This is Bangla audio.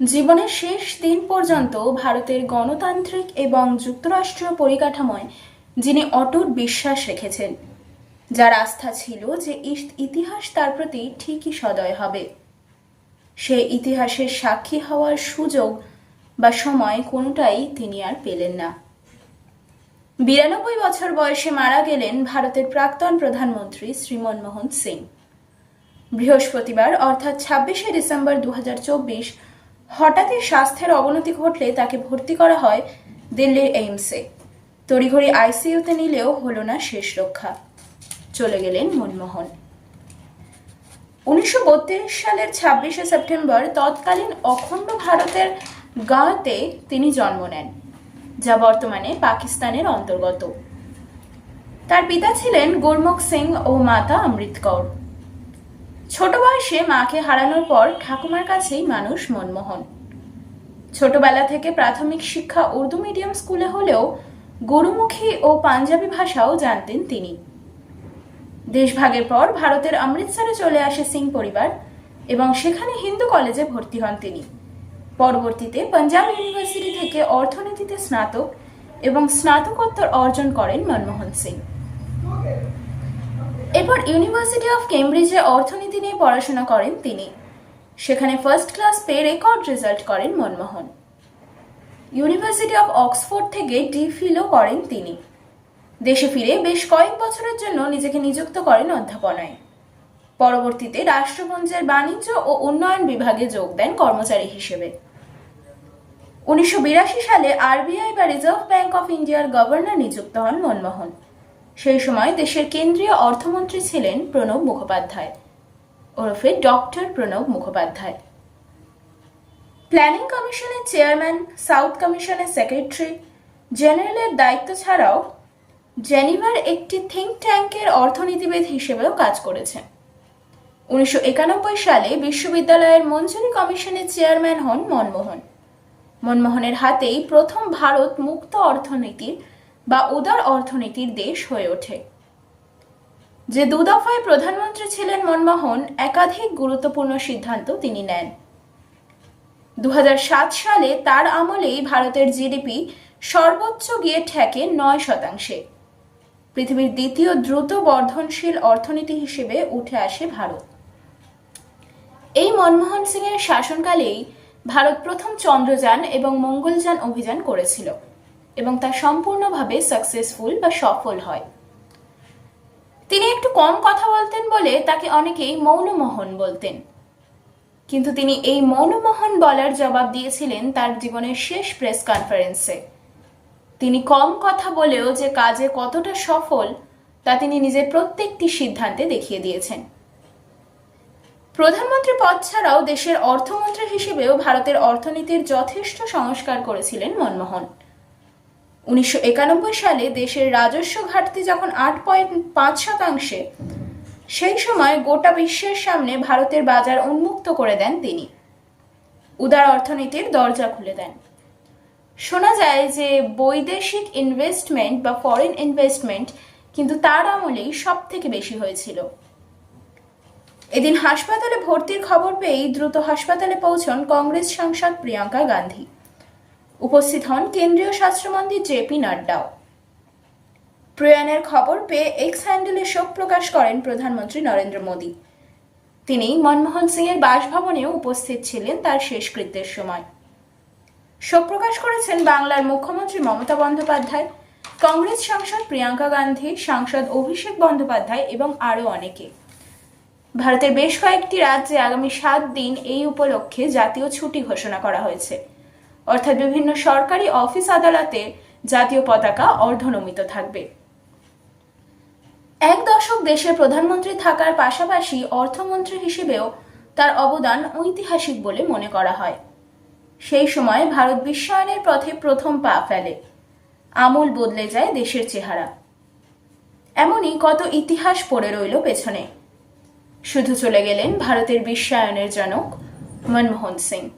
জীবনের শেষ দিন পর্যন্ত ভারতের গণতান্ত্রিক এবং যুক্তরাষ্ট্রীয় পরিকাঠামোয় যিনি অটুট বিশ্বাস রেখেছেন, যার আস্থা ছিল যে ইতিহাস তার প্রতি ঠিকই সদয় হবে। সে ইতিহাসের সাক্ষী হওয়ার সুযোগ বা সময় কোনোটাই তিনি আর পেলেন না। বিরানব্বই বছর বয়সে মারা গেলেন ভারতের প্রাক্তন প্রধানমন্ত্রী শ্রী মনমোহন সিং। বৃহস্পতিবার, অর্থাৎ ছাব্বিশে ডিসেম্বর দু হাজার চব্বিশ হঠাৎই স্বাস্থ্যের অবনতি ঘটলে তাকে ভর্তি করা হয় দিল্লির এইমসে। তড়িঘড়ি আইসিইউতে নিলেও হলো না শেষ রক্ষা। চলে গেলেন মনমোহন। উনিশশো বত্রিশ সালের ছাব্বিশে সেপ্টেম্বর তৎকালীন অখণ্ড ভারতের গাঁতে তিনি জন্ম নেন, যা বর্তমানে পাকিস্তানের অন্তর্গত। তার পিতা ছিলেন গুরমুখ সিং ও মাতা অমৃত কৌর। ছোট বয়সে মাকে হারানোর পর ঠাকুমার কাছেই মানুষ মনমোহন। ছোটবেলা থেকে প্রাথমিক শিক্ষা উর্দু মিডিয়াম স্কুলে হলেও গুরুমুখী ও পাঞ্জাবি ভাষাও জানতেন তিনি। দেশভাগের পর ভারতের অমৃতসরে চলে আসে সিং পরিবার এবং সেখানে হিন্দু কলেজে ভর্তি হন তিনি। পরবর্তীতে পাঞ্জাব ইউনিভার্সিটি থেকে অর্থনীতিতে স্নাতক এবং স্নাতকোত্তর অর্জন করেন মনমোহন সিং। এরপর ইউনিভার্সিটি অফ কেমব্রিজে অর্থনীতি নিয়ে পড়াশোনা করেন তিনি। সেখানে ফার্স্ট ক্লাস পেয়ে রেকর্ড রেজাল্ট করেন মনমোহন। ইউনিভার্সিটি অফ অক্সফোর্ড থেকে ডি ফিলও করেন তিনি। দেশে ফিরে বেশ কয়েক বছরের জন্য নিজেকে নিযুক্ত করেন অধ্যাপনায়। পরবর্তীতে রাষ্ট্রপুঞ্জের বাণিজ্য ও উন্নয়ন বিভাগে যোগ দেন কর্মচারী হিসেবে। উনিশশো বিরাশি সালে আরবিআই বা রিজার্ভ ব্যাংক অফ ইন্ডিয়ার গভর্নর নিযুক্ত হন মনমোহন। সেই সময় দেশের কেন্দ্রীয় অর্থমন্ত্রী ছিলেন প্রণব মুখোপাধ্যায়। ওরফে ডক্টর প্রণব মুখোপাধ্যায়। প্ল্যানিং কমিশনের চেয়ারম্যান, সাউথ কমিশনের সেক্রেটারি, জেনারেলের দায়িত্ব ছাড়াও জেনিভার একটি থিঙ্ক ট্যাঙ্কের অর্থনীতিবিদ হিসেবেও কাজ করেছেন। উনিশশো একানব্বই সালে বিশ্ববিদ্যালয়ের মঞ্জুরি কমিশনের চেয়ারম্যান হন মনমোহন। মনমোহনের হাতেই প্রথম ভারত মুক্ত অর্থনীতির বা উদার অর্থনীতির দেশ হয়ে ওঠে। যে দু দফায় প্রধানমন্ত্রী ছিলেন মনমোহন, একাধিক গুরুত্বপূর্ণ সিদ্ধান্ত তিনি নেন। দু হাজার সাত সালে তার আমলেই ভারতের জিডিপি সর্বোচ্চ গিয়ে ঠেকে নয় শতাংশে। পৃথিবীর দ্বিতীয় দ্রুত বর্ধনশীল অর্থনীতি হিসেবে উঠে আসে ভারত। এই মনমোহন সিং এর শাসনকালেই ভারত প্রথম চন্দ্রযান এবং মঙ্গলযান অভিযান করেছিল। এবং তা সম্পূর্ণভাবে সাকসেসফুল বা সফল হয়। তিনি একটু কম কথা বলতেন বলে তাকে অনেকেই মৌনমোহন বলতেন। কিন্তু তিনি এই মৌনমোহন বলার জবাব দিয়েছিলেন তার জীবনের শেষ প্রেস কনফারেন্সে তিনি কম কথা বলেও যে কাজে কতটা সফল, তা তিনি নিজের প্রত্যেকটি সিদ্ধান্তে দেখিয়ে দিয়েছেন। প্রধানমন্ত্রী পদ ছাড়াও দেশের অর্থমন্ত্রী হিসেবেও ভারতের অর্থনীতির যথেষ্ট সংস্কার করেছিলেন মনমোহন। উনিশশো একানব্বই সালে দেশের রাজস্ব ঘাটতি যখন আট পয়েন্ট পাঁচ শতাংশে, সেই সময় গোটা বিশ্বের সামনে ভারতের বাজার উন্মুক্ত করে দেন তিনি। উদার অর্থনীতির দরজা খুলে দেন। শোনা যায় যে বৈদেশিক ইনভেস্টমেন্ট বা ফরেন ইনভেস্টমেন্ট কিন্তু তার আমলেই সব থেকে বেশি হয়েছিল। এদিন হাসপাতালে ভর্তির খবর পেয়েই দ্রুত হাসপাতালে পৌঁছন কংগ্রেস সাংসদ প্রিয়াঙ্কা গান্ধী। উপস্থিত হন কেন্দ্রীয় স্বাস্থ্যমন্ত্রী জেপি নাড্ডাও। প্রয়াণের খবর পেয়ে এক্স হ্যান্ডেলে শোক প্রকাশ করেন প্রধানমন্ত্রী নরেন্দ্র মোদী। তিনি মনমোহন সিং এর বাসভবনেও উপস্থিত ছিলেন তার শেষকৃত্যের সময়। শোক প্রকাশ করেছেন বাংলার মুখ্যমন্ত্রী মমতা বন্দ্যোপাধ্যায়, কংগ্রেস সাংসদ প্রিয়াঙ্কা গান্ধী, সাংসদ অভিষেক বন্দ্যোপাধ্যায় এবং আরও অনেকে। ভারতের বেশ কয়েকটি রাজ্যে আগামী সাত দিন এই উপলক্ষে জাতীয় ছুটি ঘোষণা করা হয়েছে। অর্থাৎ বিভিন্ন সরকারি অফিস আদালতে জাতীয় পতাকা অর্ধনমিত থাকবে। এক দশক দেশের প্রধানমন্ত্রী থাকার পাশাপাশি অর্থমন্ত্রী হিসেবেও তার অবদান ঐতিহাসিক বলে মনে করা হয়। সেই সময় ভারত বিশ্বায়নের পথে প্রথম পা ফেলে। আমূল বদলে যায় দেশের চেহারা। এমনই কত ইতিহাস পড়ে রইল পেছনে। শুধু চলে গেলেন ভারতের বিশ্বায়নের জনক মনমোহন সিং।